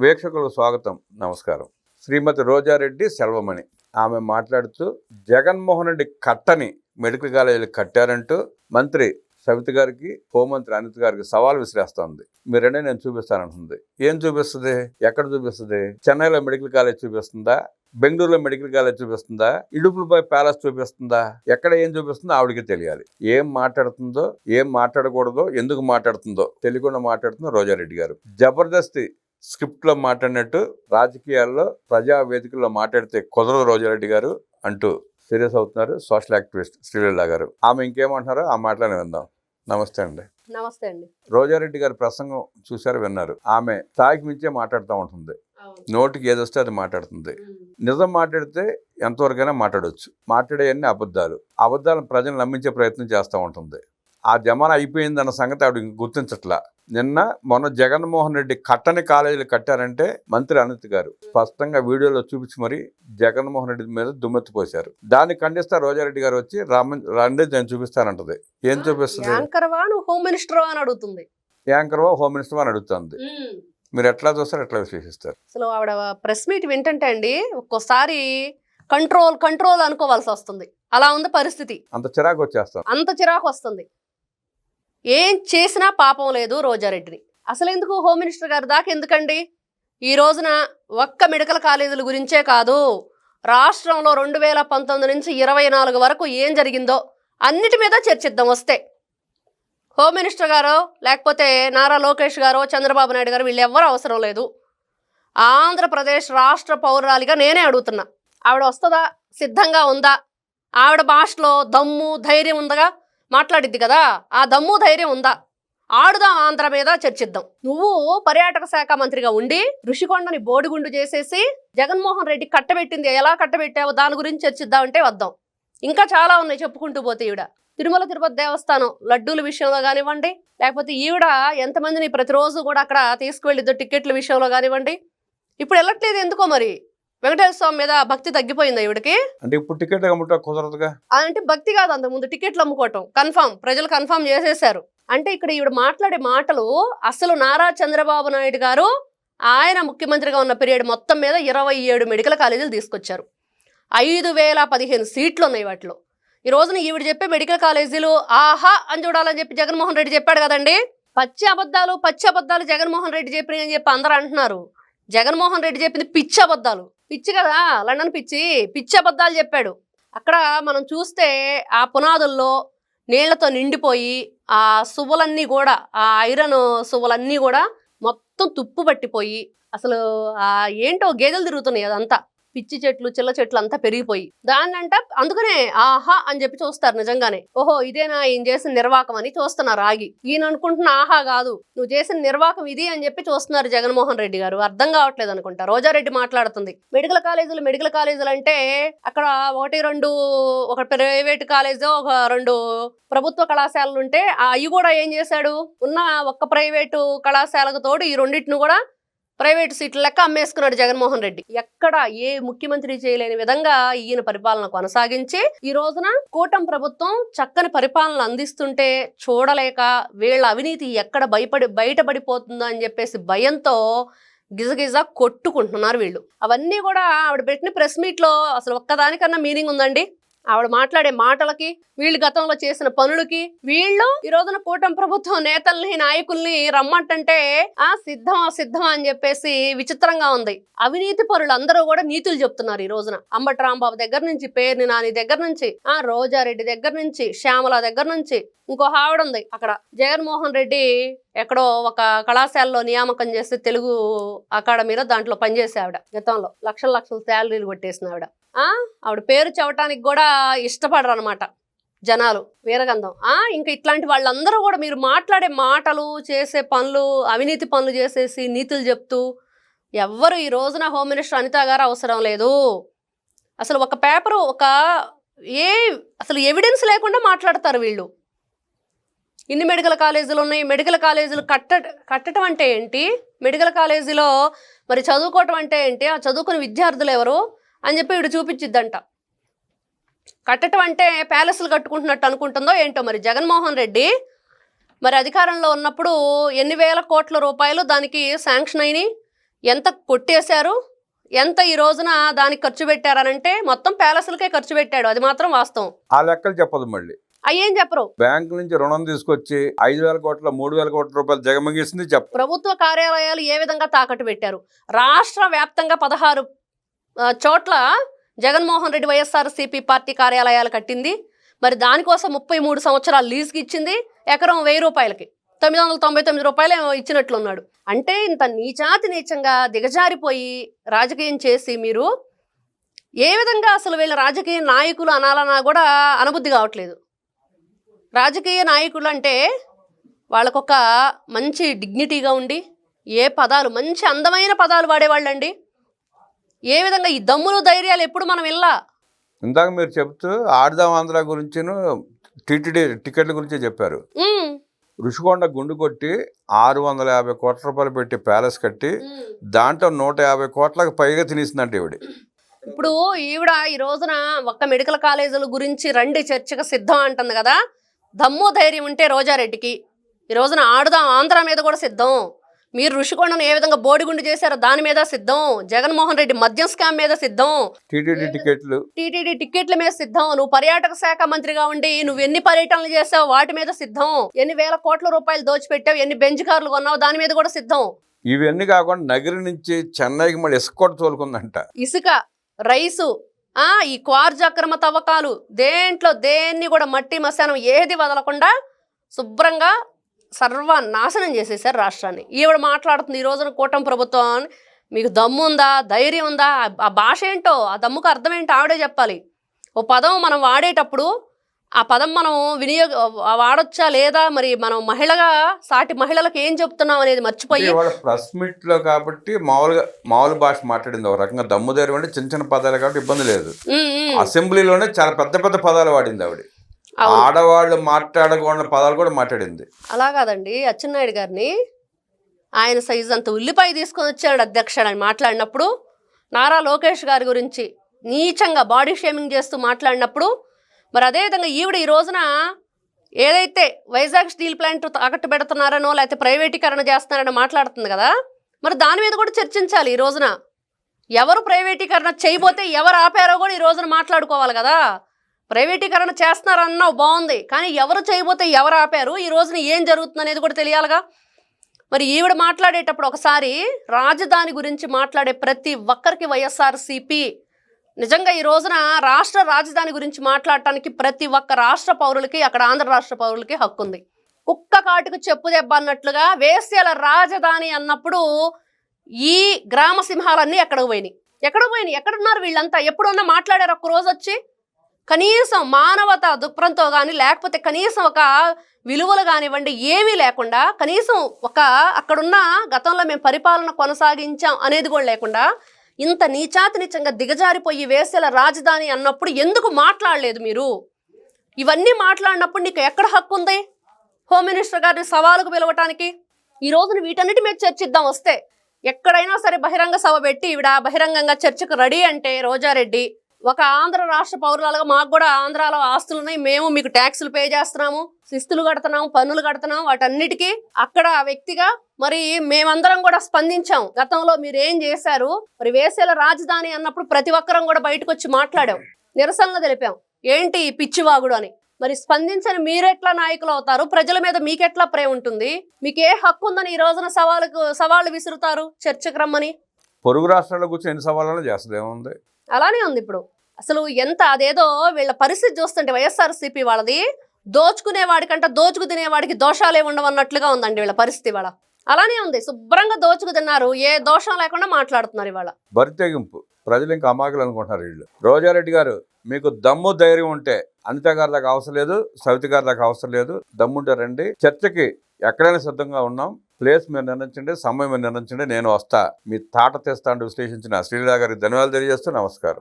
వీక్షకులకు స్వాగతం. నమస్కారం. శ్రీమతి రోజారెడ్డి సెల్వమణి. ఆమె మాట్లాడుతూ జగన్మోహన్ రెడ్డి కట్టని మెడికల్ కాలేజీలు కట్టారంటూ మంత్రి సవిత గారికి హోంమంత్రి అనిత్ గారికి సవాల్ విసిరేస్తోంది. మీరంటే నేను చూపిస్తానంటుంది. ఏం చూపిస్తుంది? ఎక్కడ చూపిస్తుంది? చెన్నైలో మెడికల్ కాలేజ్ చూపిస్తుందా? బెంగళూరులో మెడికల్ కాలేజ్ చూపిస్తుందా? ఇడుపులపై ప్యాలెస్ చూపిస్తుందా? ఎక్కడ ఏం చూపిస్తుందో ఆవిడకి తెలియాలి. ఏం మాట్లాడుతుందో ఏం మాట్లాడకూడదో ఎందుకు మాట్లాడుతుందో తెలియకుండా మాట్లాడుతుందో రోజారెడ్డి గారు. జబర్దస్తి స్క్రిప్ట్లో మాట్లాడినట్టు రాజకీయాల్లో ప్రజా వేదికల్లో మాట్లాడితే కుదరదు రోజారెడ్డి గారు అంటూ సీరియస్ అవుతున్నారు సోషల్ యాక్టివిస్ట్ శ్రీలీల గారు. ఆమె ఇంకేమంటున్నారో ఆ మాటలను విందాం. నమస్తే అండి. నమస్తే అండి. రోజారెడ్డి గారి ప్రసంగం చూశారు విన్నారు. ఆమె స్థాయికి మించే మాట్లాడుతూ ఉంటుంది. నోటికి ఏదొస్తే అది మాట్లాడుతుంది. నిజం మాట్లాడితే ఎంతవరకైనా మాట్లాడవచ్చు మాట్లాడేవన్నీ అబద్ధాలు. అబద్ధాలను ప్రజలు నమ్మించే ప్రయత్నం చేస్తూ ఉంటుంది. ఆ జమానా అయిపోయిందన్న సంగతి ఆవిడ గుర్తించట్లా. నిన్న మొన్న జగన్మోహన్ రెడ్డి కట్టని కాలేజీలు కట్టారంటే మంత్రి అనిత్ గారు స్పష్టంగా వీడియోలో చూపించి మరి జగన్మోహన్ రెడ్డి మీద దుమ్మెత్తిపోశారు. దాన్ని ఖండిస్తా రోజారెడ్డి గారు వచ్చి రామ రండి నేను చూపిస్తానంటది. ఏం చూపిస్తుంది? హోమ్ మినిస్టర్ అని అడుగుతుంది. యాంకర్ హోమ్ మినిస్టర్ అని అడుగుతుంది. మీరు ఎట్లా చూస్తారు ఎట్లా విశ్లేషిస్తారు? అసలు ఆవిడ ప్రెస్ మీట్ వింటుంటే అండి ఒక్కోసారి కంట్రోల్ కంట్రోల్ అనుకోవాల్సి వస్తుంది. అలా ఉంది పరిస్థితి. అంత చిరాకు వచ్చేస్తాం అంత చిరాకు వస్తుంది. ఏం చేసినా పాపం లేదు రోజారెడ్డిని. అసలు ఎందుకు హోమ్ మినిస్టర్ గారి దాకా ఎందుకండి? ఈ రోజున ఒక్క మెడికల్ కాలేజీల గురించే కాదు రాష్ట్రంలో రెండు వేల పంతొమ్మిది నుంచి ఇరవై నాలుగు వరకు ఏం జరిగిందో అన్నిటి మీద చర్చిద్దాం వస్తే. హోమ్ మినిస్టర్ గారో లేకపోతే నారా లోకేష్ గారో చంద్రబాబు నాయుడు గారు వీళ్ళు అవసరం లేదు. ఆంధ్రప్రదేశ్ రాష్ట్ర పౌరాలిగా నేనే అడుగుతున్నా. ఆవిడ వస్తుందా? సిద్ధంగా ఉందా? ఆవిడ భాషలో దమ్ము ధైర్యం ఉందగా మాట్లాడిద్ది కదా? ఆ దమ్ము ధైర్యం ఉందా? ఆడుదాం ఆంధ్ర మీద చర్చిద్దాం. నువ్వు పర్యాటక శాఖ మంత్రిగా ఉండి ఋషికొండని బోడిగుండు చేసేసి జగన్మోహన్ రెడ్డి కట్టబెట్టింది. ఎలా కట్టబెట్టావో దాని గురించి చర్చిద్దాం అంటే వద్దాం. ఇంకా చాలా ఉన్నాయి చెప్పుకుంటూ పోతే ఈవిడ. తిరుమల తిరుపతి దేవస్థానం లడ్డూల విషయంలో కానివ్వండి లేకపోతే ఈవిడ ఎంతమందిని ప్రతిరోజు కూడా అక్కడ తీసుకువెళ్ళిద్దో టికెట్ల విషయంలో కానివ్వండి. ఇప్పుడు వెళ్ళట్లేదు ఎందుకో మరి? వెంకటేశ్వర స్వామి మీద భక్తి తగ్గిపోయిందా ఈవిడకి? అంటే ఇప్పుడు టికెట్ అమ్ముట కుదరదుగా? అంటే భక్తి కాదు అంత ముందు టికెట్లు అమ్ముకోవటం. కన్ఫామ్. ప్రజలు కన్ఫామ్ చేసేశారు అంటే ఇక్కడ ఈవిడ మాట్లాడే మాటలు అసలు నారా చంద్రబాబు నాయుడు గారు ఆయన ముఖ్యమంత్రిగా ఉన్న పీరియడ్ మొత్తం మీద ఇరవై ఏడు మెడికల్ కాలేజీలు తీసుకొచ్చారు. ఐదు వేల పదిహేను సీట్లు ఉన్నాయి వాటిలో. ఈ రోజున ఈవిడ చెప్పే మెడికల్ కాలేజీలు ఆహా అని చూడాలని చెప్పి జగన్మోహన్ రెడ్డి చెప్పాడు కదండి. పచ్చి అబద్ధాలు పచ్చి అబద్ధాలు జగన్మోహన్ రెడ్డి చెప్పినాయి అని చెప్పి అందరూ అంటున్నారు. జగన్మోహన్ రెడ్డి చెప్పింది పిచ్చి అబద్ధాలు. పిచ్చి కదా లండన్ పిచ్చి పిచ్చి అబద్ధాలు చెప్పాడు. అక్కడ మనం చూస్తే ఆ పునాదుల్లో నీళ్ళతో నిండిపోయి ఆ సువ్వలన్నీ కూడా ఆ ఐరన్ సువ్వలన్నీ కూడా మొత్తం తుప్పు పట్టిపోయి అసలు ఆ ఏంటో గేదెలు తిరుగుతున్నాయి అదంతా. పిచ్చి చెట్లు చిల్ల చెట్లు అంతా పెరిగిపోయి. దాన్నంట అందుకనే ఆహా అని చెప్పి చూస్తారు నిజంగానే. ఓహో ఇదేనా ఈయన చేసిన నిర్వాకం అని చూస్తున్నారు ఆగి. ఈయన అనుకుంటున్న ఆహా కాదు. నువ్వు చేసిన నిర్వాకం ఇది అని చెప్పి చూస్తున్నారు జగన్మోహన్ రెడ్డి గారు. అర్థం కావట్లేదు అనుకుంటా. రోజారెడ్డి మాట్లాడుతుంది. మెడికల్ కాలేజీలు మెడికల్ కాలేజీలు అంటే అక్కడ ఒకటి రెండు ఒక ప్రైవేట్ కాలేజ్ ఒక రెండు ప్రభుత్వ కళాశాలలు ఉంటే అవి కూడా ఏం చేశాడు? ఉన్న ఒక్క ప్రైవేటు కళాశాలకు తోడు ఈ రెండింటిని కూడా ప్రైవేట్ సీట్ల లెక్క అమ్మేసుకున్నాడు జగన్మోహన్ రెడ్డి. ఎక్కడ ఏ ముఖ్యమంత్రి చేయలేని విధంగా ఈయన పరిపాలన కొనసాగించి ఈ రోజున కూటమి ప్రభుత్వం చక్కని పరిపాలన అందిస్తుంటే చూడలేక వీళ్ళ అవినీతి ఎక్కడ భయపడి బయటపడిపోతుందో అని చెప్పేసి భయంతో గిజగిజ కొట్టుకుంటున్నారు వీళ్ళు. అవన్నీ కూడా ఆవిడ పెట్టిన ప్రెస్ మీట్లో అసలు ఒక్కదానికన్నా మీనింగ్ ఉందండి? ఆవిడ మాట్లాడే మాటలకి వీళ్ళు గతంలో చేసిన పనులకి వీళ్ళు ఈ రోజున కూటమి ప్రభుత్వం నేతల్ని నాయకుల్ని రమ్మంటంటే ఆ సిద్ధం సిద్ధం అని చెప్పేసి విచిత్రంగా ఉంది. అవినీతి పరులు అందరూ కూడా నీతులు చెప్తున్నారు ఈ రోజున. అంబటి రాంబాబు దగ్గర నుంచి పేర్ని నాని దగ్గర నుంచి ఆ రోజారెడ్డి దగ్గర నుంచి శ్యామల దగ్గర నుంచి ఇంకో ఆవిడ ఉంది అక్కడ. జగన్మోహన్ రెడ్డి ఎక్కడో ఒక కళాశాలలో నియామకం చేస్తే తెలుగు అకాడమీలో దాంట్లో పనిచేసే ఆవిడ. గతంలో లక్షల లక్షల శాలరీలు కొట్టేసిన ఆవిడ. ఆవిడ పేరు చెప్పడానికి కూడా ఇష్టపడరు అనమాట జనాలు వీరగంధం. ఇంకా ఇట్లాంటి వాళ్ళందరూ కూడా మీరు మాట్లాడే మాటలు చేసే పనులు అవినీతి పనులు చేసేసి నీతులు చెప్తూ ఎవ్వరు ఈ రోజున హోమ్ మినిస్టర్ అనిత గారు అవసరం లేదు. అసలు ఒక పేపరు ఒక ఏ అసలు ఎవిడెన్స్ లేకుండా మాట్లాడతారు వీళ్ళు. ఇన్ని మెడికల్ కాలేజీలు ఉన్నాయి. మెడికల్ కాలేజీలు కట్ట కట్టడం అంటే ఏంటి? మెడికల్ కాలేజీలో మరి చదువుకోవటం అంటే ఏంటి? ఆ చదువుకుని విద్యార్థులు ఎవరు? అని చెప్పి వీడు చూపించిద్దంట. కట్టడం అంటే ప్యాలెస్లు కట్టుకుంటున్నట్టు అనుకుంటుందో ఏంటో మరి? జగన్మోహన్ రెడ్డి మరి అధికారంలో ఉన్నప్పుడు ఎన్ని వేల కోట్ల రూపాయలు దానికి శాంక్షన్ అయినాయి? ఎంత కొట్టేశారు? ఎంత ఈ రోజున దానికి ఖర్చు పెట్టారనంటే మొత్తం ప్యాలెస్లకే ఖర్చు పెట్టాడు. అది మాత్రం వాస్తవం. ఆ లెక్కలు చెప్పదు మళ్ళీ. అయ్యేం చెప్పరు. బ్యాంకు నుంచి రుణం తీసుకొచ్చి ఐదు వేల కోట్ల మూడు వేల కోట్ల రూపాయలు జగమగిస్తుంది చెప్ప ప్రభుత్వ కార్యాలయాలు ఏ విధంగా తాకట్టు పెట్టారు? రాష్ట్ర వ్యాప్తంగా పదహారు చోట్ల జగన్మోహన్ రెడ్డి వైఎస్ఆర్సీపీ పార్టీ కార్యాలయాలు కట్టింది. మరి దానికోసం ముప్పై మూడు సంవత్సరాలు లీజుకి ఇచ్చింది ఎకరం వెయ్యి రూపాయలకి. తొమ్మిది వందల తొంభై తొమ్మిది రూపాయలు ఇచ్చినట్లున్నాడు. అంటే ఇంత నీచాతి నీచంగా దిగజారిపోయి రాజకీయం చేసి మీరు ఏ విధంగా అసలు వీళ్ళ రాజకీయ నాయకులు అనాలన్నా కూడా అనుబుద్ధి కావట్లేదు. రాజకీయ నాయకులు అంటే వాళ్ళకొక మంచి డిగ్నిటీగా ఉండి ఏ పదాలు మంచి అందమైన పదాలు వాడేవాళ్ళండి. ఏ విధంగా ఈ దమ్ములు ధైర్యాలు ఎప్పుడు మనం వెళ్ళా ఇందాక మీరు చెప్తూ ఆడదాం ఆంధ్ర గురించిను టీటీడీ టికెట్ల గురించి చెప్పారు. ఉమ్, రుషికొండ గుండు కొట్టి ఆరు వందల యాభై కోట్ల రూపాయలు పెట్టి ప్యాలెస్ కట్టి. దాంట్లో నూట యాభై కోట్లకు పైగా తినేసిందంట ఈవిడ. ఇప్పుడు ఈవిడ ఈ రోజున ఒక్క మెడికల్ కాలేజీల గురించి రండి చర్చకు సిద్ధం అంటుంది కదా. దమ్ము ధైర్యం ఉంటే రోజారెడ్డికి. ఈ రోజున ఆడుదాం ఆంధ్ర మీద కూడా సిద్ధం. మీరు ఋషికొండను ఏ విధంగా బోడిగుండు చేశారో దాని మీద సిద్ధం. జగన్మోహన్ రెడ్డి మద్యం స్కామ్ మీద సిద్ధం. టీటీడీ టికెట్లు. టీటీడీ టికెట్ల మీద సిద్ధం. నువ్వు పర్యాటక శాఖ మంత్రిగా ఉండి నువ్వు ఎన్ని పర్యటనలు చేసావు వాటి మీద సిద్ధం. ఎన్ని వేల కోట్ల రూపాయలు దోచిపెట్టావు ఎన్ని బెంచ్ కార్లు కొన్నావు దాని మీద కూడా సిద్ధం. ఇవన్నీ కాకుండా నగరి నుంచి చెన్నైకి మళ్ళీ ఎస్కోట్ తోలుకుందంట. ఇసుక రైసు ఈ క్వార్జ్ అక్రమ తవ్వకాలు దేంట్లో దేన్ని కూడా మట్టి మశానం ఏది వదలకుండా శుభ్రంగా సర్వనాశనం చేసేసారు రాష్ట్రాన్ని. ఈవిడ మాట్లాడుతుంది ఈ రోజున కూటమి ప్రభుత్వం మీకు దమ్ము ఉందా ధైర్యం ఉందా? ఆ- ఆ భాష ఏంటో ఆ దమ్ముకు అర్థం ఏంటో ఆవిడే చెప్పాలి. ఓ పదం మనం వాడేటప్పుడు ఆ పదం మనం వినియోగ వాడొచ్చా లేదా మరి మనం మహిళగా సాటి మహిళలకు ఏం చెప్తున్నాం అనేది మర్చిపోయి ప్రెస్ మీట్లో కాబట్టి మామూలుగా మామూలు భాష మాట్లాడింది ఒక రకంగా దమ్ము ధైర్యం అంటే చిన్న చిన్న పదాలు కాబట్టి ఇబ్బంది లేదు. అసెంబ్లీలోనే చాలా పెద్ద పెద్ద పదాలు వాడింది ఆవిడ. ఆడవాళ్ళు మాట్లాడకూడని పదాలు కూడా మాట్లాడింది అలా కాదండి అచ్చెన్నాయుడు గారిని ఆయన సైజు అంత ఉల్లిపాయ తీసుకొని వచ్చాడు అధ్యక్షుడు అని మాట్లాడినప్పుడు నారా లోకేష్ గారి గురించి నీచంగా బాడీ షేమింగ్ చేస్తూ మాట్లాడినప్పుడు మరి అదేవిధంగా ఈవిడ ఈ రోజున ఏదైతే వైజాగ్ స్టీల్ ప్లాంట్ తాకట్టు పెడుతున్నారనో లేకపోతే ప్రైవేటీకరణ చేస్తున్నారనో మాట్లాడుతుంది కదా మరి దాని మీద కూడా చర్చించాలి ఈ రోజున. ఎవరు ప్రైవేటీకరణ చేయబోతే ఎవరు ఆపారో కూడా ఈ రోజున మాట్లాడుకోవాలి కదా. ప్రైవేటీకరణ చేస్తున్నారన్నావు బాగుంది. కానీ ఎవరు చేయబోతే ఎవరు ఆపారు? ఈ రోజున ఏం జరుగుతుంది అనేది కూడా తెలియాలిగా. మరి ఈవిడ మాట్లాడేటప్పుడు ఒకసారి రాజధాని గురించి మాట్లాడే ప్రతి ఒక్కరికి వైఎస్ఆర్సీపీ నిజంగా ఈ రోజున రాష్ట్ర రాజధాని గురించి మాట్లాడటానికి ప్రతి ఒక్క రాష్ట్ర పౌరులకి అక్కడ ఆంధ్ర రాష్ట్ర పౌరులకి హక్కు ఉంది కుక్క కాటుకు చెప్పు దెబ్బ అన్నట్లుగా వేసేల రాజధాని అన్నప్పుడు ఈ గ్రామ సింహాలన్నీ ఎక్కడికి పోయినాయి? ఎక్కడ పోయినాయి? ఎక్కడున్నారు వీళ్ళంతా? ఎప్పుడన్నా మాట్లాడారు ఒక్క రోజు వచ్చి? కనీసం మానవత దుఃఖంతో కానీ లేకపోతే కనీసం ఒక విలువలు కానివ్వండి ఏమీ లేకుండా కనీసం ఒక అక్కడున్న గతంలో మేము పరిపాలన కొనసాగించాం అనేది కూడా లేకుండా ఇంత నీచాతి నిచంగా దిగజారిపోయి వేసేల రాజధాని అన్నప్పుడు ఎందుకు మాట్లాడలేదు మీరు? ఇవన్నీ మాట్లాడినప్పుడు నీకు ఎక్కడ హక్కు ఉంది? హోమ్ మినిస్టర్ గారిని సవాలుకు పిలవటానికి? ఈ రోజున వీటన్నిటి మీద చర్చిద్దాం వస్తే ఎక్కడైనా సరే బహిరంగ సభ పెట్టి ఈవిడ బహిరంగంగా చర్చకు రెడీ అంటే రోజారెడ్డి ఒక ఆంధ్ర రాష్ట్ర పౌరులుగా మాకు కూడా ఆంధ్రాలో ఆస్తులు ఉన్నాయి. మేము మీకు ట్యాక్సులు పే చేస్తున్నాము శిస్తులు కడుతున్నాము పన్నులు కడుతున్నాము వాటన్నిటికీ అక్కడ ఆ వ్యక్తిగా మరి మేమందరం కూడా స్పందించాం. గతంలో మీరు ఏం చేశారు? మరి వేసేల రాజధాని అన్నప్పుడు ప్రతి ఒక్కరం కూడా బయటకు వచ్చి మాట్లాడాం. నిరసనలు తెలిపాం. ఏంటి ఈ పిచ్చివాగుడు అని. మరి స్పందించని మీరెట్లా నాయకులు అవుతారు? ప్రజల మీద మీకెట్లా ప్రేమ ఉంటుంది? మీకు ఏ హక్కు ఉందని ఈ రోజున సవాలుకు సవాళ్ళు విసురుతారు? చర్చకు రమ్మని. పొరుగు రాష్ట్రాల్లో కూర్చొని ఎన్ని సవాళ్ళలో చేస్తుంది ఏముంది అలానే ఉంది ఇప్పుడు. అసలు ఎంత అదేదో వీళ్ళ పరిస్థితి చూస్తుంటే వైఎస్ఆర్సీపీ వాళ్ళది దోచుకునే వాడికంట దోచుకు తినేవాడికి దోషాలే ఉండవన్నట్లుగా ఉందండి వీళ్ళ పరిస్థితి వాళ్ళ అలానే ఉంది. శుభ్రంగా దోచుకు తిన్నారు. ఏ దోషం లేకుండా మాట్లాడుతున్నారు ఇవాళ. బరితెగింపు ప్రజలు ఇంకా అమాకులు అనుకుంటున్నారు వీళ్ళు. రోజారెడ్డి గారు మీకు దమ్ము ధైర్యం ఉంటే అనిత గారి దాకా అవసరం లేదు సవితి గారి దాకా అవసరం లేదు. దమ్ముంటే రండి. చర్చకి ఎక్కడైనా సిద్ధంగా ఉన్నాం. ప్లేస్ మీరు నిర్ణయించండి సమయం మీరు నిర్ణయించండి నేను వస్తా. మీ తాట తెస్తా అంటూ విశ్లేషించిన శ్రీలీలా గారికి ధన్యవాదాలు తెలియజేస్తూ నమస్కారం.